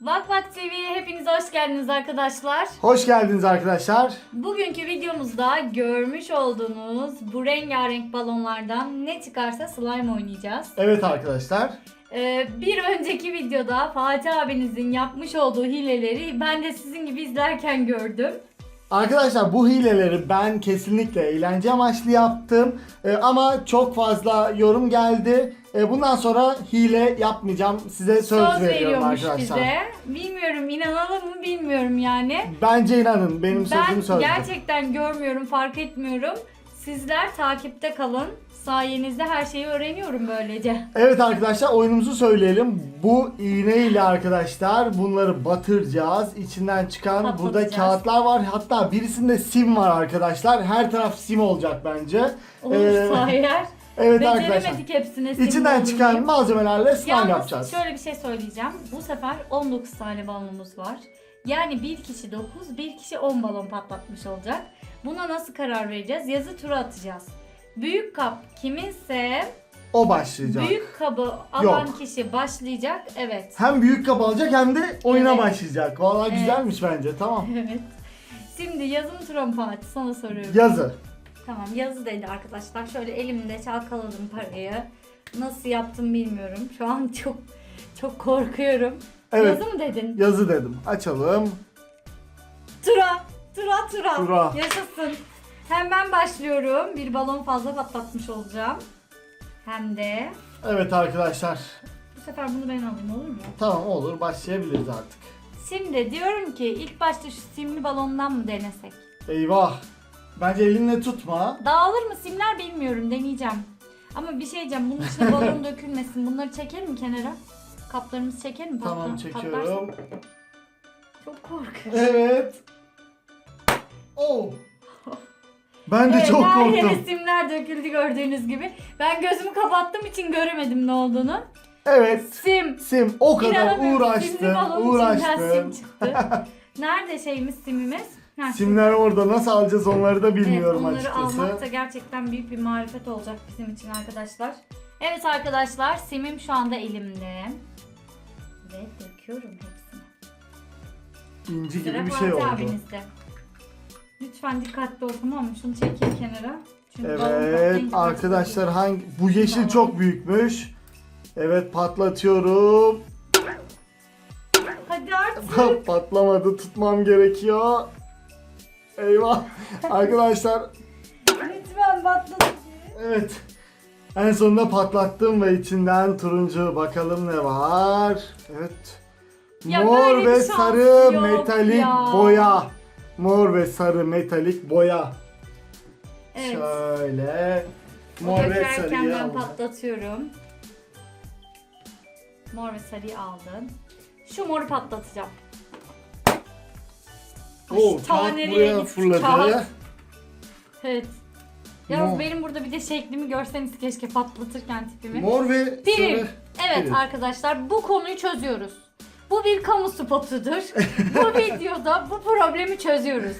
Vak Vak TV'ye hepiniz hoş geldiniz arkadaşlar. Hoş geldiniz arkadaşlar. Bugünkü videomuzda görmüş olduğunuz bu rengarenk balonlardan ne çıkarsa slime oynayacağız. Evet arkadaşlar. Ee, bir önceki videoda Fatih abinizin yapmış olduğu hileleri ben de sizin gibi izlerken gördüm. Arkadaşlar bu hileleri ben kesinlikle eğlence amaçlı yaptım. Ee, ama çok fazla yorum geldi. Ee, bundan sonra hile yapmayacağım. Size söz, Söz veriyorum veriyormuş arkadaşlar. bize. Bilmiyorum inanalım mı bilmiyorum yani. Bence inanın benim sözüm Ben sözdür. gerçekten görmüyorum, fark etmiyorum. Sizler takipte kalın. Sayenizde her şeyi öğreniyorum böylece. Evet arkadaşlar oyunumuzu söyleyelim. Bu iğne ile arkadaşlar bunları batıracağız. İçinden çıkan burada Patlatacağız. kağıtlar var. Hatta birisinde sim var arkadaşlar. Her taraf sim olacak bence. Olursa Ee, eğer. evet arkadaşlar. Beceremedik hepsini. senin İçinden çıkan malzemelerle slime Yalnız yapacağız. şöyle bir şey söyleyeceğim. Bu sefer 19 tane balonumuz var. Yani bir kişi 9, bir kişi 10 balon patlatmış olacak. Buna nasıl karar vereceğiz? Yazı tura atacağız. Büyük kap kiminse O başlayacak. büyük kabı alan Yok. kişi başlayacak. Evet. Hem büyük kap alacak hem de oyuna Evet. başlayacak. Vallahi Evet. güzelmiş bence. Tamam. Evet. Şimdi yazım turam Fatih sana soruyorum. Yazı. Tamam yazı dedi arkadaşlar. Şöyle elimde çalkaladım parayı. Nasıl yaptım bilmiyorum. Şu an çok çok korkuyorum. Evet. Yazı mı dedin? Yazı dedim. Açalım. Tura, tura, tura. Tura. Yaşasın. Hem ben başlıyorum. Bir balon fazla patlatmış olacağım. Hem de Evet arkadaşlar. bu sefer bunu ben alayım olur mu? Tamam olur başlayabiliriz artık. Şimdi diyorum ki ilk başta şu simli balondan mı denesek? Eyvah. Bence elinle tutma. Dağılır mı simler bilmiyorum deneyeceğim. Ama bir şey diyeceğim bunun içine balon dökülmesin. Bunları çekelim mi kenara? Kaplarımızı çekelim mi? Tamam Patla- çekiyorum. patlarsa- Çok korkuyorum. Evet. Oh. Ben de Evet, çok her yere korktum. simler döküldü gördüğünüz gibi. Ben gözümü kapattığım için göremedim ne olduğunu. Evet. Sim. Sim o kadar İnanamıyorum. Simli uğraştım. balonun içinden Uğraştım. sim çıktı. Nerede şeyimiz simimiz? Ha, Simler orada nasıl alacağız onları da Evet, bilmiyorum onları açıkçası. almak da gerçekten büyük bir marifet olacak bizim için arkadaşlar. Evet arkadaşlar simim şu anda elimde. Ve döküyorum hepsini. İnci gibi bir şey oldu. abinizde. Lütfen dikkatli ol tamam mı? Şunu çekeyim kenara. Çünkü Evet arkadaşlar hangi bu yeşil çok büyükmüş. Evet patlatıyorum. Hadi artık. Patlamadı tutmam gerekiyor. Eyvah. arkadaşlar Lütfen patlasın. evet. En sonunda patlattım ve içinden turuncu bakalım ne var. Evet. Ya Mor bir ve şans sarı yok metalik ya. boya. Mor ve sarı metalik boya. Evet. Şöyle. Mor ve sarıyı ben aldım. patlatıyorum. Mor ve sarıyı aldım. Şu moru patlatacağım. Oo, kağıt taneliğe buraya gitti fırladı. kağıt. Evet. Yalnız Mor. benim burada bir de şeklimi görseniz keşke patlatırken tipimi. Mor ve Piril. sarı. Evet Piril. arkadaşlar bu konuyu çözüyoruz. Bu bir kamu spotudur. bu videoda bu problemi çözüyoruz.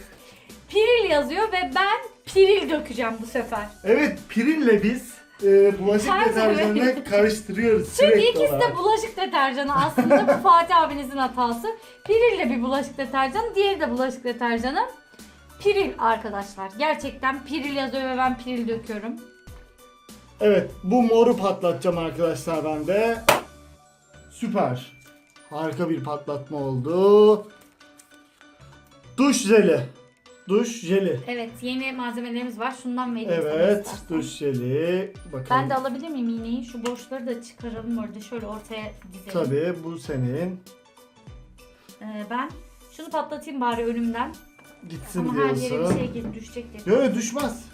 Piril yazıyor ve ben piril dökeceğim bu sefer. Evet pirille biz e, bulaşık Her deterjanını karıştırıyoruz Çünkü sürekli ikisi de bulaşık deterjanı aslında bu Fatih abinizin hatası. Pirille bir bulaşık deterjanı, diğeri de bulaşık deterjanı. Piril arkadaşlar. Gerçekten piril yazıyor ve ben piril döküyorum. Evet bu moru patlatacağım arkadaşlar ben de. Süper. Harika bir patlatma oldu. Duş jeli. Duş jeli. Evet yeni malzemelerimiz var. Şundan vereyim sana Evet istersen. duş jeli. Bakalım. Ben de alabilir miyim iğneyi? Şu boşları da çıkaralım orada. Şöyle ortaya dizelim. Tabii bu senin. Ee, ben şunu patlatayım bari önümden. Gitsin Ama her yere bir diyorsun. şey gel- düşecek diye. Yok düşmez.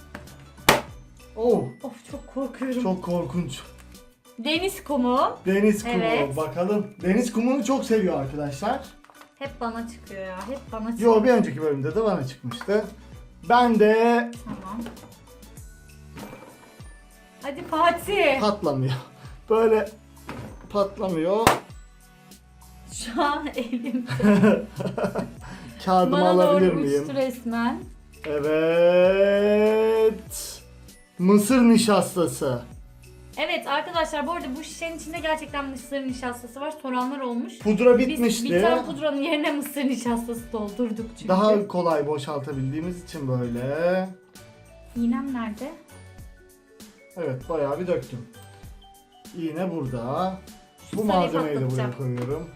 Oh Of çok korkuyorum. çok korkunç. Deniz kumu. Deniz kumu Evet. bakalım. Deniz kumunu çok seviyor arkadaşlar. Hep bana çıkıyor ya. Hep bana çıkıyor. Yo bir önceki bölümde de bana çıkmıştı. Ben de Tamam. Hadi Fatih. patlamıyor. Böyle patlamıyor. Şu an elim Kağıdımı bana alabilir doğru miyim? uçtu resmen. Evet. Mısır nişastası. Evet arkadaşlar bu arada bu şişenin içinde gerçekten mısır nişastası var. Soranlar olmuş. Pudra Biz bitmişti. bitter pudranın yerine mısır nişastası doldurduk çünkü. Daha kolay boşaltabildiğimiz için böyle. İğnem nerede? Evet bayağı bir döktüm. İğne burada. Bu Sarıyı malzemeyi de buraya koyuyorum.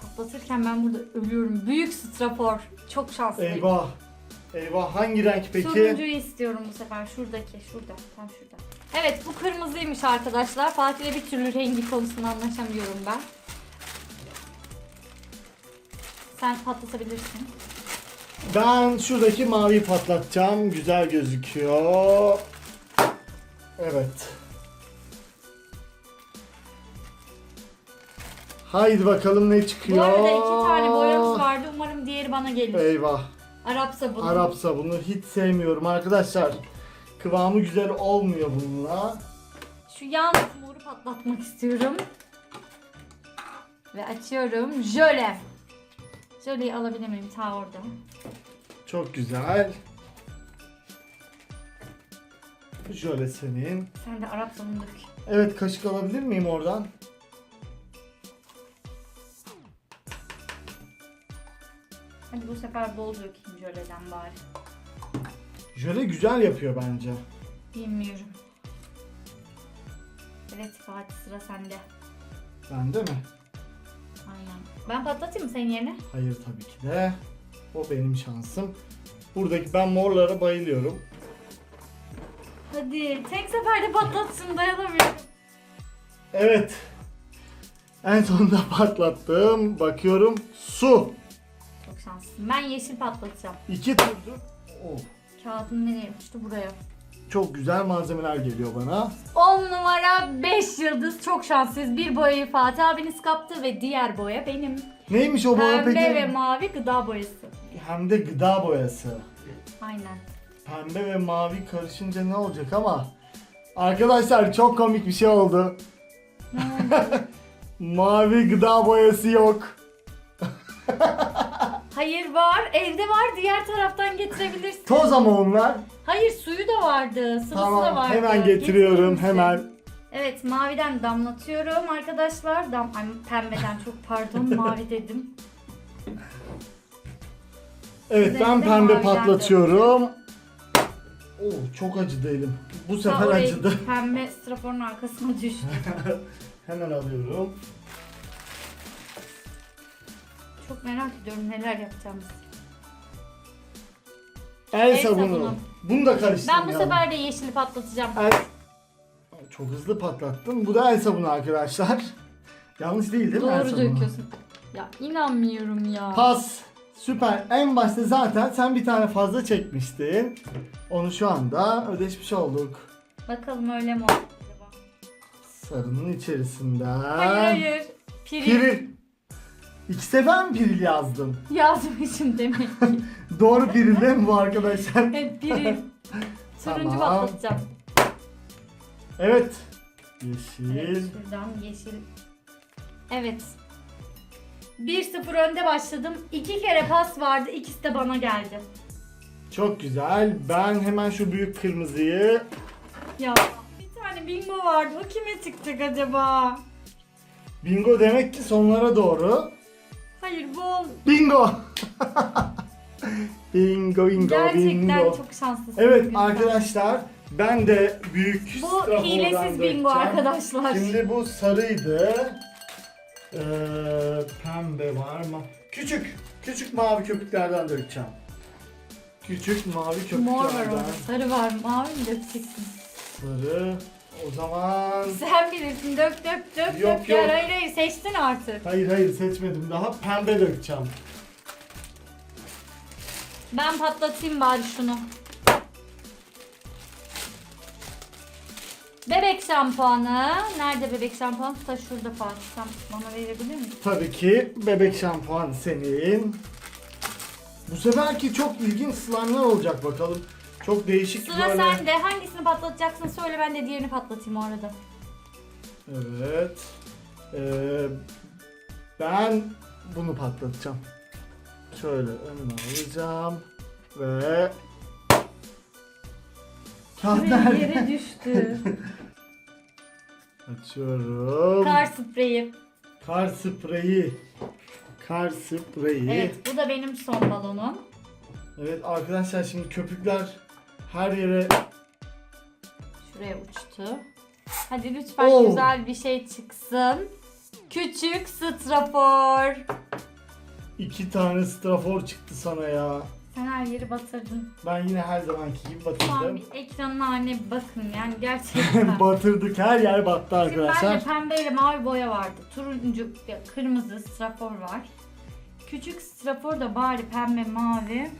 Patlatırken ben burada ölüyorum. Büyük strafor. Çok şanslıyım. Eyvah. Eyvah hangi renk peki? Turuncuyu istiyorum bu sefer. Şuradaki. Şurada. Tam şurada. Evet bu kırmızıymış arkadaşlar. Fatih'le bir türlü rengi konusunda anlaşamıyorum ben. Sen patlatabilirsin. Ben şuradaki maviyi patlatacağım. Güzel gözüküyor. Evet. Haydi bakalım ne çıkıyor. Bu arada iki tane boyamız vardı. Umarım diğeri bana gelir. Eyvah. Arap sabunu. Arap sabunu hiç sevmiyorum arkadaşlar. Kıvamı güzel olmuyor bununla. Şu yan moru patlatmak istiyorum. Ve açıyorum. Jöle. Jöleyi alabilir miyim? Ta orada. Çok güzel. Şöyle senin. Sen de Arap sabunu dök. Evet kaşık alabilir miyim oradan? Hadi bu sefer bol dökeyim jöleden bari. Jöle güzel yapıyor bence. Bilmiyorum. Evet Fatih sıra sende. Bende mi? Aynen. Ben patlatayım mı senin yerine? Hayır tabii ki de. O benim şansım. Buradaki ben morlara bayılıyorum. Hadi tek seferde patlatsın dayanamıyorum. Evet. En sonunda patlattım. Bakıyorum. Su. Çok şanslısın. Ben yeşil patlatacağım. İki turdur. Oh, Kağıdın nereye yapıştı? Buraya. çok güzel malzemeler geliyor bana. 10 numara 5 yıldız. Çok şanslıyız. Bir boyayı Fatih abiniz kaptı ve diğer boya benim. Neymiş o boya Pembe peki? ve mavi gıda boyası. Hem de gıda boyası. Aynen. Pembe ve mavi karışınca ne olacak ama Arkadaşlar çok komik bir şey oldu. Ne oldu? Mavi gıda boyası yok. Hayır var. Evde var. Diğer taraftan getirebilirsin. Toz ama onlar. Hayır suyu da vardı. Sıvısı da Tamam vardı. hemen getiriyorum Getirir misin? hemen. Evet maviden damlatıyorum arkadaşlar. Dam Ay, pembeden çok pardon mavi dedim. Evet ben pembe maviden patlatıyorum. Oo çok acıdı elim. Bu Ha, sefer orayı acıdı. Pembe straforun arkasına düştü. hemen alıyorum. Çok merak ediyorum neler yapacağımız. El, El sabunu. sabunu. Bunu da karıştırmayalım. Ben bu sefer de yeşili patlatacağım. El... Çok hızlı patlattım. Bu da el sabunu arkadaşlar. Yanlış değil değil mi el Doğru sabunu? döküyorsun. Ya inanmıyorum ya. Pas. Süper. En başta zaten sen bir tane fazla çekmiştin. Onu şu anda ödeşmiş olduk. Bakalım öyle mi oldu acaba? Sarının içerisinden. Hayır hayır. Piril. Piril. İki sefer mi piril yazdım? Yazmışım demek ki. Doğru piril değil mi bu arkadaşlar? Evet piril. Turuncu Tamam. patlatacağım. Evet. Evet, Yeşil. şuradan yeşil. Evet. 1-0 önde başladım. İki kere pas vardı. İkisi de bana geldi. Çok güzel. Ben hemen şu büyük kırmızıyı Ya bir tane bingo vardı. O kime çıkacak acaba? bingo demek ki sonlara doğru. Hayır bol. Bingo. bingo bingo Gerçekten bingo. çok şanslısın. Evet bugün. arkadaşlar ben de büyük Bu strafordan hilesiz bingo dökeceğim. arkadaşlar. Şimdi bu sarıydı. Ee, pembe var mı? Küçük, küçük mavi köpüklerden dökeceğim. Küçük mavi köpüklerden. Mor var orada. Sarı var. Mavi mi dökeceksin? Sarı. O zaman... Sen bilirsin. Dök dök dök Yok, dök. yok. Ya, hayır hayır seçtin artık. Hayır hayır seçmedim daha. Pembe dökeceğim. Ben patlatayım bari şunu. Bebek şampuanı. Nerede bebek şampuanı? Da şurada Fatih. Sen bana verebilir misin? Tabii ki bebek şampuan senin. Bu seferki çok ilginç slime'lar olacak bakalım. Çok değişik Sıra böyle. sende. Hangisini patlatacaksın söyle ben de diğerini patlatayım o arada. Evet. Ee, ben bunu patlatacağım. Şöyle önüme alacağım ve Kağıt nerede? yere düştü. Açıyorum. Kar spreyi. Kar spreyi. Kar spreyi. Evet bu da benim son balonum. Evet arkadaşlar şimdi köpükler her yere Şuraya uçtu. Hadi lütfen Oo. güzel bir şey çıksın. Küçük strafor. iki tane strafor çıktı sana ya. Sen her yeri batırdın. Ben yine her zamanki gibi Şu an batırdım. bir ekranın haline bir bakın yani gerçekten. Batırdık her yer battı Şimdi bende arkadaşlar. pembe ile mavi boya vardı. Turuncu, ya kırmızı strafor var. Küçük strafor da bari pembe mavi.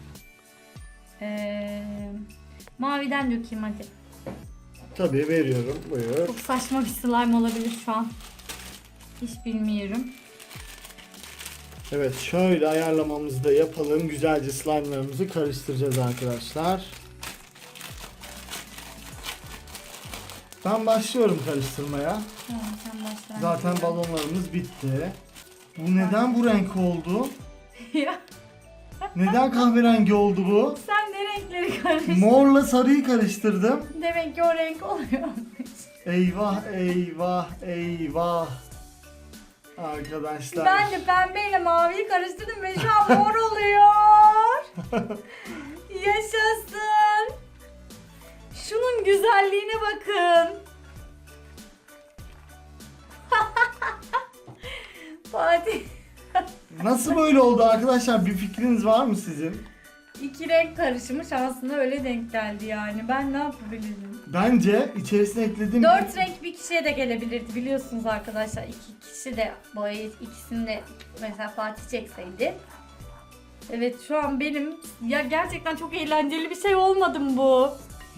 Ee, maviden dökeyim hadi. Tabii veriyorum. Buyur. Çok saçma bir slime olabilir şu an. Hiç bilmiyorum. Evet şöyle ayarlamamızı da yapalım. Güzelce slime'larımızı karıştıracağız arkadaşlar. Ben başlıyorum karıştırmaya. Tamam, sen başla. Zaten balonlarımız bitti. Bu neden bu renk oldu? Ya, Neden kahverengi oldu bu? sen ne renkleri Morla sarıyı karıştırdım. Demek ki o renk oluyor. Eyvah eyvah eyvah. Arkadaşlar. ben de pembeyle maviyi karıştırdım ve şu an mor oluyor. Yaşasın. Şunun güzelliğine bakın. Fatih Nasıl böyle oldu arkadaşlar? Bir fikriniz var mı sizin? İki renk karışımı şansına öyle denk geldi yani. Ben ne yapabilirim? Bence içerisine eklediğim Dört renk bir kişiye de gelebilirdi biliyorsunuz arkadaşlar. İki kişi de boyayı ikisini de mesela Fatih çekseydi. Evet şu an benim ya gerçekten çok eğlenceli bir şey olmadı mı bu?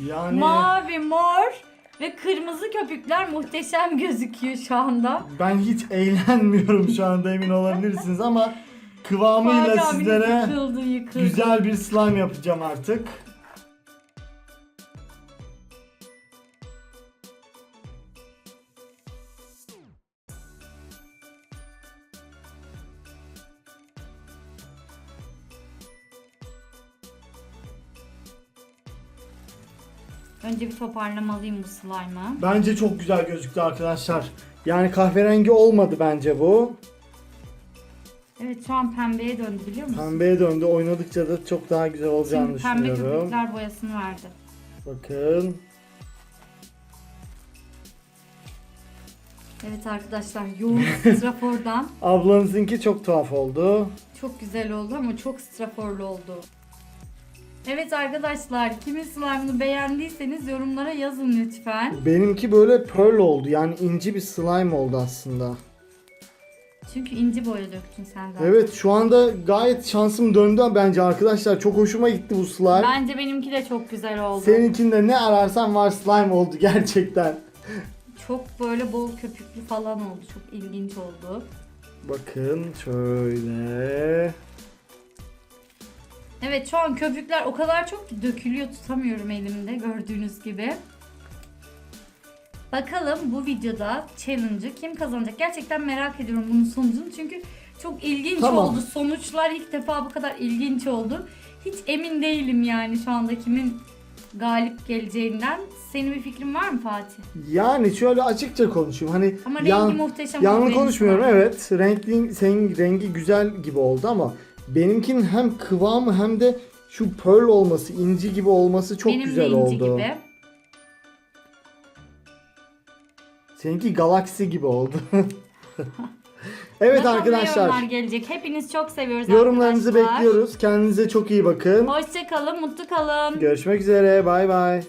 yani Mavi, mor ve kırmızı köpükler muhteşem gözüküyor şu anda. ben hiç eğlenmiyorum şu anda emin olabilirsiniz ama kıvamıyla sizlere yıkıldı yıkıldı. güzel bir slime yapacağım artık. Önce bir toparlamalıyım bu slime'ı. Bence çok güzel gözüktü arkadaşlar. Yani kahverengi olmadı bence bu. Evet şu an pembeye döndü biliyor musun? Pembeye döndü. Oynadıkça da çok daha güzel olacağını Şimdi pembe düşünüyorum. köpükler boyasını verdi. Bakın. Evet arkadaşlar yoğun strafordan Ablanızınki çok tuhaf oldu. çok güzel oldu ama çok straforlu oldu. Evet arkadaşlar kimin slime'ını beğendiyseniz yorumlara yazın lütfen. Benimki böyle pearl oldu. Yani inci bir slime oldu aslında. Çünkü inci boya döktün sen zaten. Evet şu anda gayet şansım döndü bence arkadaşlar. Çok hoşuma gitti bu slime. Bence benimki de çok güzel oldu. Seninkinde ne ararsan var slime oldu gerçekten. Çok böyle bol köpüklü falan oldu. Çok ilginç oldu. Bakın şöyle. Evet şu an köpükler o kadar çok ki dökülüyor tutamıyorum elimde gördüğünüz gibi. Bakalım bu videoda challenge'ı kim kazanacak? Gerçekten merak ediyorum bunun sonucunu çünkü çok ilginç Tamam. oldu. Sonuçlar ilk defa bu kadar ilginç oldu. Hiç emin değilim yani şu anda kimin galip geleceğinden. Senin bir fikrin var mı Fatih? Yani şöyle açıkça konuşayım. Hani Ama rengi yan- muhteşem. yanlı konuşmuyorum var. evet. Renkli, senin rengi güzel gibi oldu ama benimkinin hem kıvamı hem de şu pearl olması, inci gibi olması çok Benim güzel de inci oldu. gibi. Seninki galaksi gibi oldu. evet Bakalım arkadaşlar. yorumlar gelecek. Hepiniz çok seviyoruz Yorumlarınızı arkadaşlar. bekliyoruz. Kendinize çok iyi bakın. Hoşça kalın, mutlu kalın. Görüşmek üzere. Bay bay.